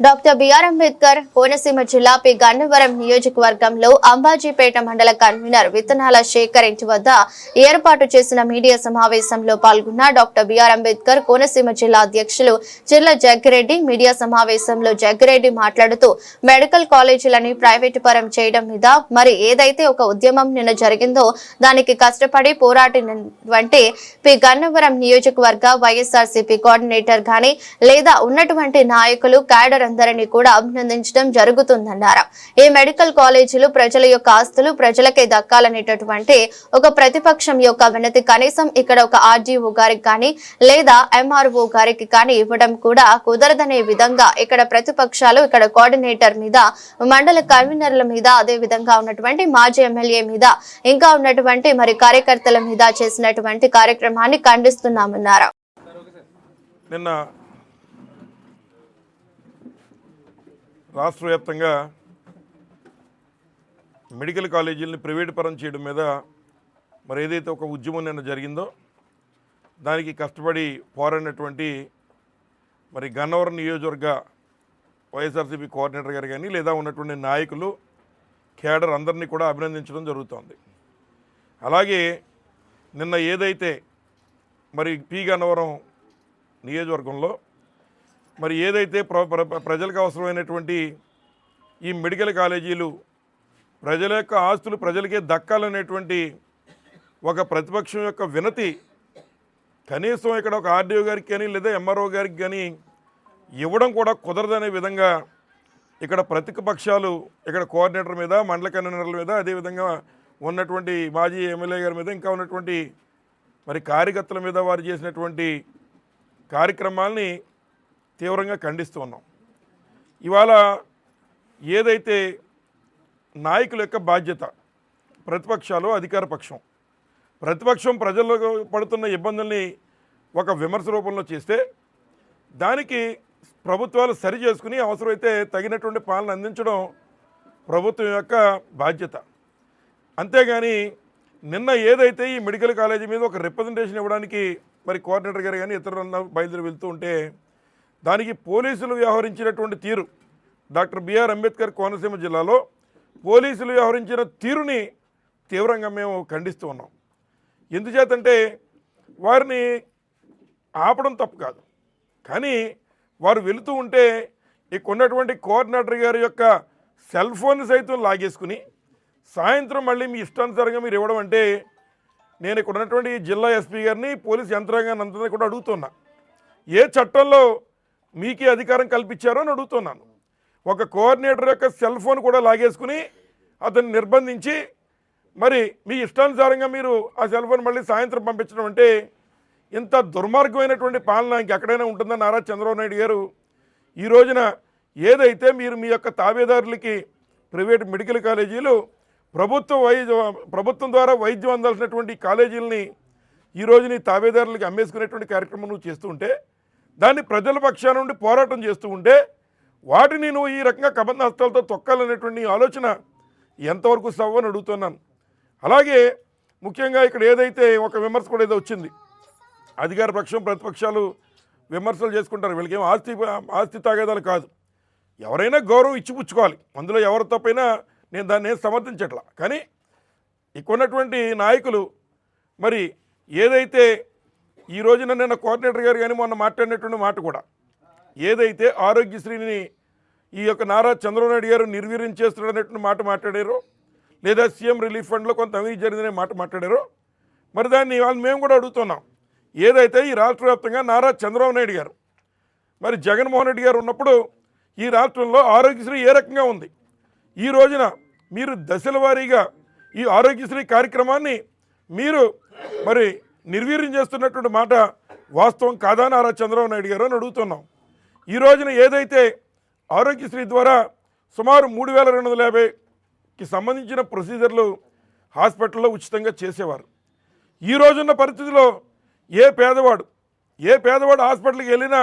Doctor BR Ambedkar Konaseema జిల్లా P Gannavaram నియోజకవర్గంలో అంబాజీపేట మండల కన్వీనర్ విత్తనాల శేఖర్ ఇంటి వద్ద ఏర్పాటు చేసిన మీడియా సమావేశంలో పాల్గొన్న డాక్టర్ బిఆర్ అంబేద్కర్ కోనసీమ జిల్లా అధ్యక్షులు జిల్లా జగ్గిరెడ్డి మీడియా సమావేశంలో జగ్గిరెడ్డి మాట్లాడుతూ మెడికల్ కాలేజీలని ప్రైవేటు పరం చేయడం మీద మరి ఏదైతే ఒక ఉద్యమం నిన్న జరిగిందో దానికి కష్టపడి పోరాటినటువంటి పి గన్నవరం నియోజకవర్గ వైఎస్ఆర్సీపీ కోఆర్డినేటర్ గాని లేదా ఉన్నటువంటి నాయకులు క్యాడర్ వారందరినీ కూడా అభినందించడం జరుగుతుందన్నారు. ఈ మెడికల్ కాలేజీలు ప్రజల యొక్క ఆస్తులు ప్రజలకే దక్కాలనేటటువంటి ఒక ప్రతిపక్షం యొక్క వినతి కనీసం ఇక్కడ ఒక ఆర్డీఓ గారికి కానీ లేదా ఎంఆర్ఓ గారికి కానీ ఇవ్వడం కూడా కుదరదనే విధంగా ఇక్కడ ప్రతిపక్షాలు ఇక్కడ కోఆర్డినేటర్ మీద మండల కన్వీనర్ల మీద అదే విధంగా ఉన్నటువంటి మాజీ ఎమ్మెల్యే మీద ఇంకా ఉన్నటువంటి మరి కార్యకర్తల మీద చేసినటువంటి కార్యక్రమాన్ని ఖండిస్తున్నామన్నారు. నిన్న రాష్ట్ర వ్యాప్తంగా మెడికల్ కాలేజీలని ప్రైవేట్ పరం చేయడం మీద మరి ఏదైతే ఒక ఉద్యమం నిన్న జరిగిందో దానికి కష్టపడి పోరాడినటువంటి మరి గన్నవరం నియోజకవర్గ వైఎస్ఆర్సీపీ కోఆర్డినేటర్ గారు కానీ లేదా ఉన్నటువంటి నాయకులు కేడర్ అందరినీ కూడా అభినందించడం జరుగుతోంది. అలాగే నిన్న ఏదైతే మరి పి గన్నవరం నియోజకవర్గంలో మరి ఏదైతే ప్ర ప్ర- ప్రజలకు అవసరమైనటువంటి ఈ మెడికల్ కాలేజీలు ప్రజల యొక్క ఆస్తులు ప్రజలకే దక్కాలనేటువంటి ఒక ప్రతిపక్షం యొక్క వినతి కనీసం ఇక్కడ ఒక ఆర్డీఓ గారికి కానీ లేదా ఎంఆర్ఓ గారికి కానీ ఇవ్వడం కూడా కుదరదనే విధంగా ఇక్కడ ప్రతిపక్షాలు ఇక్కడ కోఆర్డినేటర్ మీద మండల కన్వీనర్ల మీద అదేవిధంగా ఉన్నటువంటి మాజీ ఎమ్మెల్యే గారి మీద ఇంకా ఉన్నటువంటి మరి కార్యకర్తల మీద వారు చేసినటువంటి కార్యక్రమాల్ని తీవ్రంగా ఖండిస్తూ ఉన్నాం. ఇవాళ ఏదైతే నాయకుల యొక్క బాధ్యత ప్రతిపక్షాలు అధికార పక్షం ప్రతిపక్షం ప్రజల్లో పడుతున్న ఇబ్బందుల్ని ఒక విమర్శ రూపంలో చేస్తే దానికి ప్రభుత్వాలు సరి చేసుకుని అవసరమైతే తగినటువంటి పాలన అందించడం ప్రభుత్వం యొక్క బాధ్యత. అంతేగాని నిన్న ఏదైతే ఈ మెడికల్ కాలేజీ మీద ఒక రిప్రజెంటేషన్ ఇవ్వడానికి మరి కోఆర్డినేటర్ గారు కానీ ఇతరులన్న బయలుదేరి వెళ్తూ ఉంటే దానికి పోలీసులు వ్యవహరించినటువంటి తీరు. డాక్టర్ బిఆర్ అంబేద్కర్ కోనసీమ జిల్లాలో పోలీసులు వ్యవహరించిన తీరుని తీవ్రంగా మేము ఖండిస్తూ ఉన్నాం. ఎందుచేతంటే వారిని ఆపడం తప్పు కాదు. కానీ వారు వెళుతూ ఉంటే ఇక్కడ ఉన్నటువంటి కోఆర్డినేటర్ గారి యొక్క సెల్ ఫోన్ సైతం లాగేసుకుని సాయంత్రం మళ్ళీ మీ ఇష్టానుసారంగా మీరు ఇవ్వడం అంటే నేను ఇక్కడ ఉన్నటువంటి జిల్లా ఎస్పీ గారిని పోలీస్ యంత్రాంగాన్ని అంతా కూడా అడుగుతున్నా. ఏ చట్టంలో మీకే అధికారం కల్పించారో అని అడుగుతున్నాను. ఒక కోఆర్డినేటర్ యొక్క సెల్ ఫోన్ కూడా లాగేసుకుని అతన్ని నిర్బంధించి మరి మీ ఇష్టానుసారంగా మీరు ఆ సెల్ ఫోన్ మళ్ళీ సాయంత్రం పంపించడం అంటే ఇంత దుర్మార్గమైనటువంటి పాలన ఇంకెక్కడైనా ఉంటుందని నారా చంద్రబాబు నాయుడు గారు ఈ రోజున ఏదైతే మీరు మీ యొక్క తాబేదారులకి ప్రైవేట్ మెడికల్ కాలేజీలు ప్రభుత్వ వైద్య ప్రభుత్వం ద్వారా వైద్యం అందాల్సినటువంటి కాలేజీలని ఈ రోజుని తాబేదారులకి అమ్మేసుకునేటువంటి కార్యక్రమం నువ్వు చేస్తుంటే దాన్ని ప్రజల పక్షాన నుండి పోరాటం చేస్తూ ఉంటే వాటిని నువ్వు ఈ రకంగా కబంధ హస్తాలతో తొక్కాలనేటువంటి ఆలోచన ఎంతవరకు సవ్వని అడుగుతున్నాను. అలాగే ముఖ్యంగా ఇక్కడ ఏదైతే ఒక విమర్శ కూడా ఏదో వచ్చింది. అధికార పక్షం ప్రతిపక్షాలు విమర్శలు చేసుకుంటారు. వీళ్ళకి ఏం ఆస్తి ఆస్తి తాగేదాలు కాదు. ఎవరైనా గౌరవం ఇచ్చిపుచ్చుకోవాలి. అందులో ఎవరి తప్పైనా నేను దాన్ని సమర్థించట్లా. కానీ ఇక్కడ ఉన్నటువంటి నాయకులు మరి ఏదైతే ఈ రోజున నిన్న కోఆర్డినేటర్ గారు కానీ మొన్న మాట్లాడినటువంటి మాట కూడా ఏదైతే ఆరోగ్యశ్రీని ఈ యొక్క నారా చంద్రబాబు నాయుడు గారు నిర్వీర్యం మాట మాట్లాడారో లేదా సీఎం రిలీఫ్ ఫండ్లో కొంత అవినీతి జరిగిందనే మాట మాట్లాడారో మరి దాన్ని వాళ్ళు మేము కూడా అడుగుతున్నాం. ఏదైతే ఈ రాష్ట్ర వ్యాప్తంగా నారా చంద్రబాబు నాయుడు గారు మరి జగన్మోహన్ రెడ్డి గారు ఉన్నప్పుడు ఈ రాష్ట్రంలో ఆరోగ్యశ్రీ ఏ రకంగా ఉంది? ఈ రోజున మీరు దశల వారీగా ఈ ఆరోగ్యశ్రీ కార్యక్రమాన్ని మీరు మరి నిర్వీర్యం చేస్తున్నటువంటి మాట వాస్తవం కాదా నారా చంద్రబాబు నాయుడు గారు అని అడుగుతున్నాం. ఈ రోజున ఏదైతే ఆరోగ్యశ్రీ ద్వారా సుమారు మూడు వేల రెండు వందల యాభైకి సంబంధించిన ప్రొసీజర్లు హాస్పిటల్లో ఉచితంగా చేసేవారు. ఈ రోజున్న పరిస్థితిలో ఏ పేదవాడు ఏ పేదవాడు హాస్పిటల్కి వెళ్ళినా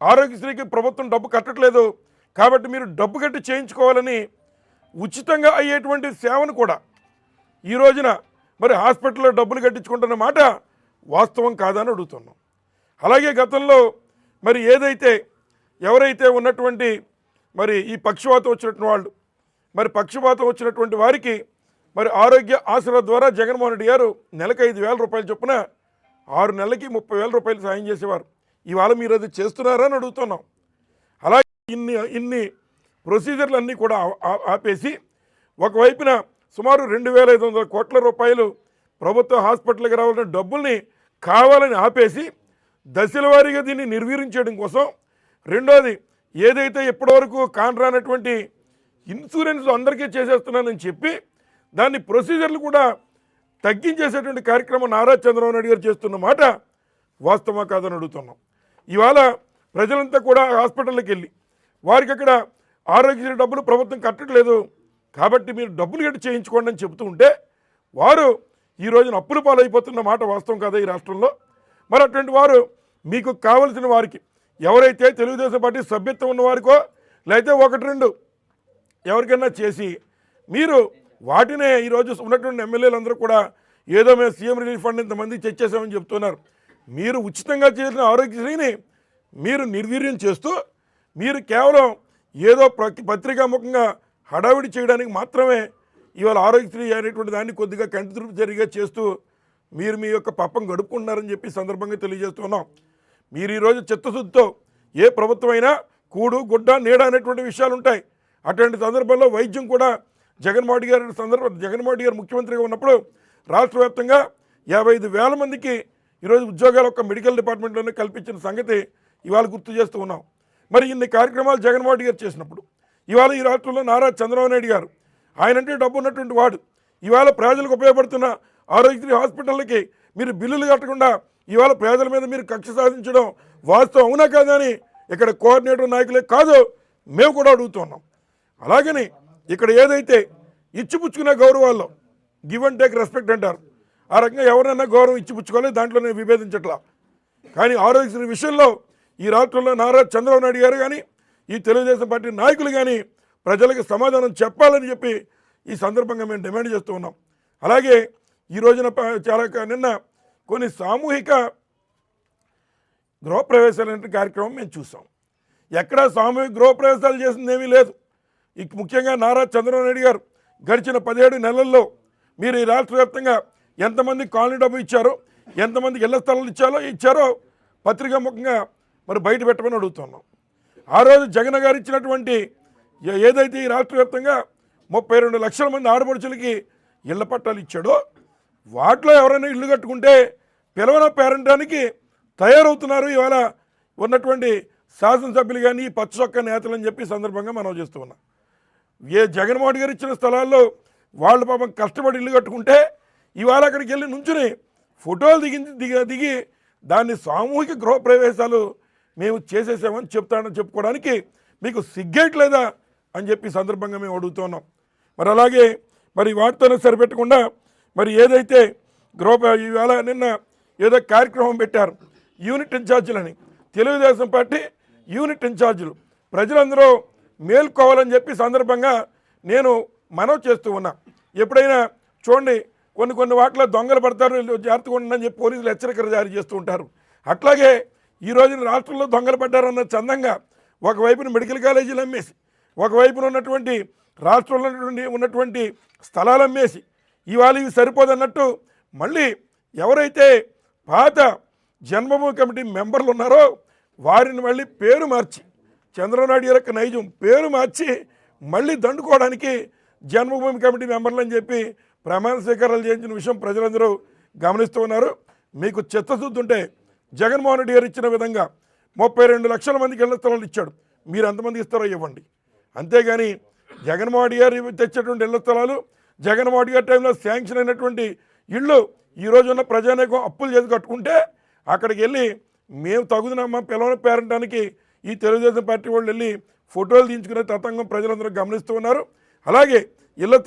ఆరోగ్యశ్రీకి ప్రభుత్వం డబ్బు కట్టట్లేదు. కాబట్టి మీరు డబ్బు కట్టి చేయించుకోవాలని ఉచితంగా అయ్యేటువంటి సేవను కూడా ఈ రోజున మరి హాస్పిటల్లో డబ్బులు కట్టించుకుంటున్న మాట వాస్తవం కాదని అడుగుతున్నాం. అలాగే గతంలో మరి ఏదైతే ఎవరైతే ఉన్నటువంటి మరి ఈ పక్షవాతం వచ్చినటువంటి వాళ్ళు మరి పక్షవాతం వచ్చినటువంటి వారికి మరి ఆరోగ్య ఆసుల ద్వారా జగన్మోహన్ రెడ్డి గారు నెలకు ఐదు వేల రూపాయలు చొప్పున ఆరు నెలలకి ముప్పై వేల రూపాయలు సాయం చేసేవారు. ఇవాళ మీరు అది చేస్తున్నారా అని అడుగుతున్నాం. అలాగే ఇన్ని ఇన్ని ప్రొసీజర్లు అన్నీ కూడా ఆ- ఆపేసి ఒకవైపున సుమారు రెండు వేల ఐదు వందల కోట్ల రూపాయలు ప్రభుత్వ హాస్పిటల్కి రావాల్సిన డబ్బుల్ని కావాలని ఆపేసి దశల వారీగా దీన్ని నిర్వీరించడం కోసం రెండోది ఏదైతే ఇప్పటివరకు కానరానటువంటి ఇన్సూరెన్స్ అందరికీ చేసేస్తున్నానని చెప్పి దాన్ని ప్రొసీజర్లు కూడా తగ్గించేసేటువంటి కార్యక్రమం నారా చంద్రబాబు నాయుడు గారు చేస్తున్న మాట వాస్తవమా కాదని అడుగుతున్నాం. ఇవాళ ప్రజలంతా కూడా హాస్పిటల్కి వెళ్ళి వారికి అక్కడ ఆరోగ్యశ్రీ డబ్బులు ప్రభుత్వం కట్టట్లేదు కాబట్టి మీరు డబ్బులు కట్టి చేయించుకోండి అని చెబుతూ ఉంటే వారు ఈ రోజున అప్పుల పాలైపోతున్న మాట వాస్తవం కదా ఈ రాష్ట్రంలో? మరి అటువంటి వారు మీకు కావలసిన వారికి ఎవరైతే తెలుగుదేశం పార్టీ సభ్యత్వం ఉన్న వారికో లేకపోతే ఒకటి రెండు ఎవరికైనా చేసి మీరు వాటినే ఈరోజు ఉన్నటువంటి ఎమ్మెల్యేలందరూ కూడా ఏదో మేము సీఎం రిలీఫ్ ఫండ్ ఇంతమంది తెచ్చేసామని చెప్తున్నారు. మీరు ఉచితంగా చేసిన ఆరోగ్యశ్రీని మీరు నిర్వీర్యం చేస్తూ మీరు కేవలం ఏదో ప్ర- పత్రికాముఖంగా హడావిడి చేయడానికి మాత్రమే ఇవాళ ఆరోగ్యశ్రీ అనేటువంటి దాన్ని కొద్దిగా కంటి జరిగా చేస్తూ మీరు మీ యొక్క పాపం గడుపుకుంటున్నారని చెప్పి సందర్భంగా తెలియజేస్తున్నాం మీరు ఈరోజు చిత్తశుద్ధితో ఏ ప్రభుత్వమైనా కూడు గుడ్డ నీడ అనేటువంటి విషయాలు ఉంటాయి. అటువంటి సందర్భంలో వైద్యం కూడా జగన్మోహన్ రెడ్డి గారి సందర్భం జగన్మోహన్ రెడ్డి గారు ముఖ్యమంత్రిగా ఉన్నప్పుడు రాష్ట్ర వ్యాప్తంగా యాభై ఐదు వేల మందికి ఈరోజు ఉద్యోగాలు ఒక మెడికల్ డిపార్ట్మెంట్లోనే కల్పించిన సంగతి ఇవాళ గుర్తు చేస్తూ ఉన్నాం. మరి ఇన్ని కార్యక్రమాలు జగన్మోహన్ రెడ్డి గారు చేసినప్పుడు ఇవాళ ఈ రాష్ట్రంలో నారా చంద్రబాబు నాయుడు గారు ఆయన అంటే డబ్బు ఉన్నటువంటి వాడు. ఇవాళ ప్రజలకు ఉపయోగపడుతున్న ఆరోగ్యశ్రీ హాస్పిటళ్ళకి మీరు బిల్లులు కట్టకుండా ఇవాళ ప్రజల మీద మీరు కక్ష సాధించడం వాస్తవం అవునా కాదా అని ఇక్కడ కోఆర్డినేటర్ నాయకులే కాదు మేము కూడా అడుగుతున్నాం అలాగని ఇక్కడ ఏదైతే ఇచ్చిపుచ్చుకునే గౌరవాల్లో గివ్ అండ్ టేక్ రెస్పెక్ట్ అంటారు. ఆ రకంగా ఎవరైనా గౌరవం ఇచ్చిపుచ్చుకోవాలి దాంట్లో నేను విభేదించట్లా. కానీ ఆరోగ్యశ్రీ విషయంలో ఈ రాష్ట్రంలో నారా చంద్రబాబు నాయుడు గారు కానీ ఈ తెలుగుదేశం పార్టీ నాయకులు కానీ ప్రజలకు సమాధానం చెప్పాలని చెప్పి ఈ సందర్భంగా మేము డిమాండ్ చేస్తూ ఉన్నాం. అలాగే ఈ రోజున చాలా నిన్న కొన్ని సామూహిక గృహప్రవేశాలు అనే కార్యక్రమం మేము చూసాం. ఎక్కడా సామూహిక గృహప్రవేశాలు చేసింది ఏమీ లేదు. ఇక ముఖ్యంగా నారా చంద్రబాబు నాయుడు గారు గడిచిన పదిహేడు నెలల్లో మీరు ఈ రాష్ట్ర వ్యాప్తంగా ఎంతమంది కాలనీ డబ్బు ఇచ్చారో ఎంతమందికి ఇళ్ళ స్థలాలు ఇచ్చారో ఇచ్చారో పత్రికా ముఖంగా మరి బయట పెట్టమని అడుగుతున్నాం. ఆ రోజు జగన్ గారు ఇచ్చినటువంటి ఏదైతే ఈ రాష్ట్ర వ్యాప్తంగా ముప్పై రెండు లక్షల మంది ఆడపడుచులకి ఇళ్ళ పట్టాలు ఇచ్చాడో వాటిలో ఎవరైనా ఇల్లు కట్టుకుంటే పిలవన పేరంటానికి తయారవుతున్నారు. ఇవాళ ఉన్నటువంటి శాసనసభ్యులు కానీ ఈ పచ్చ చొక్క నేతలు అని చెప్పి సందర్భంగా మనం చేస్తూ ఉన్నాం. ఏ జగన్మోహన్ గారు ఇచ్చిన స్థలాల్లో వాళ్ళు పాపం కష్టపడి ఇల్లు కట్టుకుంటే ఇవాళ అక్కడికి వెళ్ళి నుంచుని ఫోటోలు దిగి దిగి దిగి దాన్ని సామూహిక గృహప్రవేశాలు మేము చేసేసామని చెప్తానని చెప్పుకోవడానికి మీకు సిగ్గేయట్లేదా అని చెప్పి సందర్భంగా మేము అడుగుతున్నాం మరి అలాగే మరి వాటితోనే సరిపెట్టకుండా మరి ఏదైతే గృహ ఇవాళ నిన్న ఏదో కార్యక్రమం పెట్టారు యూనిట్ ఇన్ఛార్జీలని తెలుగుదేశం పార్టీ యూనిట్ ఇన్ఛార్జీలు ప్రజలందరూ మేల్కోవాలని చెప్పి సందర్భంగా నేను మనవి చేస్తూ ఉన్నా. ఎప్పుడైనా చూడండి కొన్ని కొన్ని వాటిలో దొంగలు పడతారు జాగ్రత్తగా ఉండని చెప్పి పోలీసులు హెచ్చరికలు జారీ చేస్తూ ఉంటారు. అట్లాగే ఈ రోజున రాష్ట్రంలో దొంగలు పడ్డారన్న చందంగా ఒకవైపున మెడికల్ కాలేజీలు అమ్మేసి ఒకవైపున ఉన్నటువంటి రాష్ట్రంలో ఉన్నటువంటి ఉన్నటువంటి స్థలాలు అమ్మేసి ఇవాళ ఇవి సరిపోదన్నట్టు మళ్ళీ ఎవరైతే పాత జన్మభూమి కమిటీ మెంబర్లు ఉన్నారో వారిని మళ్ళీ పేరు మార్చి చంద్రబాబు యొక్క నైజం పేరు మార్చి మళ్ళీ దండుకోవడానికి జన్మభూమి కమిటీ మెంబర్లు అని చెప్పి ప్రమాణ స్వీకారాలు చేయించిన విషయం ప్రజలందరూ గమనిస్తూ ఉన్నారు. మీకు చిత్తశుద్ధి ఉంటే జగన్మోహన్ రెడ్డి గారు ఇచ్చిన విధంగా ముప్పై రెండు లక్షల మందికి ఇళ్ళ స్థలాలు ఇచ్చాడు. మీరు ఎంతమంది ఇస్తారో ఇవ్వండి. అంతేగాని జగన్మోహన్ గారు తెచ్చేటువంటి ఇళ్ళ స్థలాలు జగన్మోహన్ గారి టైంలో శాంక్షన్ అయినటువంటి ఇళ్ళు ఈ ఉన్న ప్రజానేకం అప్పులు చేసి కట్టుకుంటే అక్కడికి వెళ్ళి మేము తగుదనమ్మా పిల్లల పేరంటానికి ఈ తెలుగుదేశం పార్టీ వాళ్ళు వెళ్ళి ఫోటోలు తీయించుకునే తతంగం ప్రజలందరూ గమనిస్తూ ఉన్నారు. అలాగే ఇళ్ళ